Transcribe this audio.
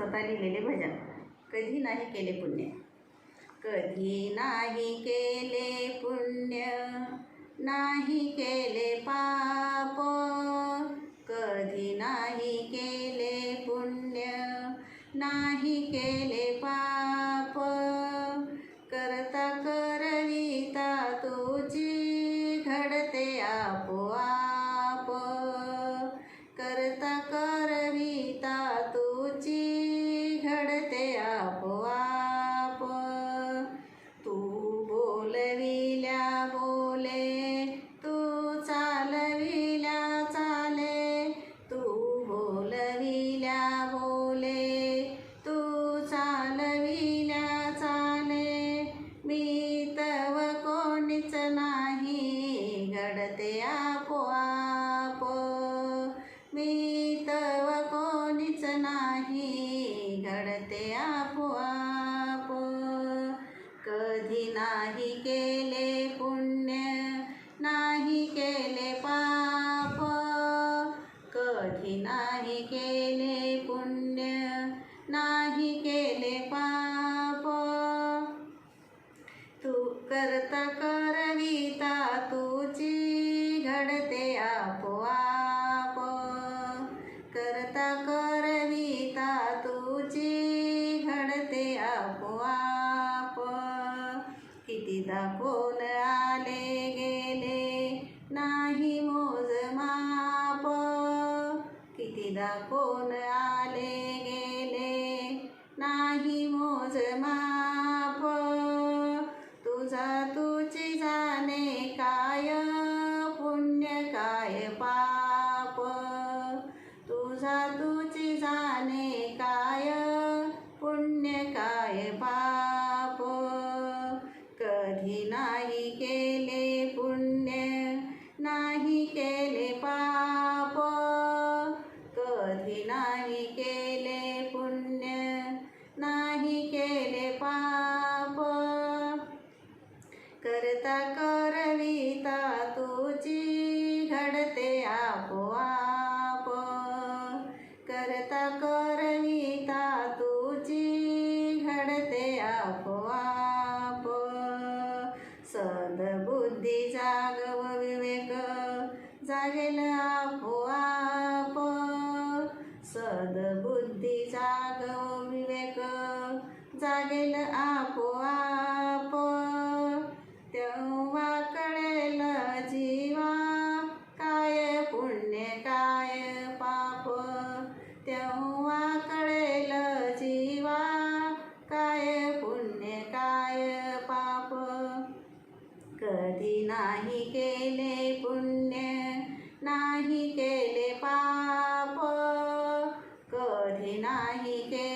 स्वतः लिहिलेले भजन. कधी नाही केले पुण्य. कधी नाही केले पुण्य. नाही केले पाप. कधी नाही केले पुण्य. नाही केले पाप. करता करविता तुझी घडते आपोआप. करता करविता तू आपो कधी नाही केले पुण्य नाही केले पाप. कधी नाही केले पुण्य नाही केले पाप. तू करता करविता तुची घडते आपोआप. कोण आले गेले? नाही मोजमाप तुझा तुझी जाणे काय? पुण्य काय पाप? तुझा तुझी जाणे काय? पुण्य काय पाप? कधी नाही के करता करविता तुझी घडते आपोआप. करता करविता तुझी घडते आपोआप. सदबुद्धी जागव विवेक जागेल आपोआप. सदबुद्धी जागव विवेक जागेल आपोआप. कधी नाही केले पुण्य नाही केले पाप कधी नाही केले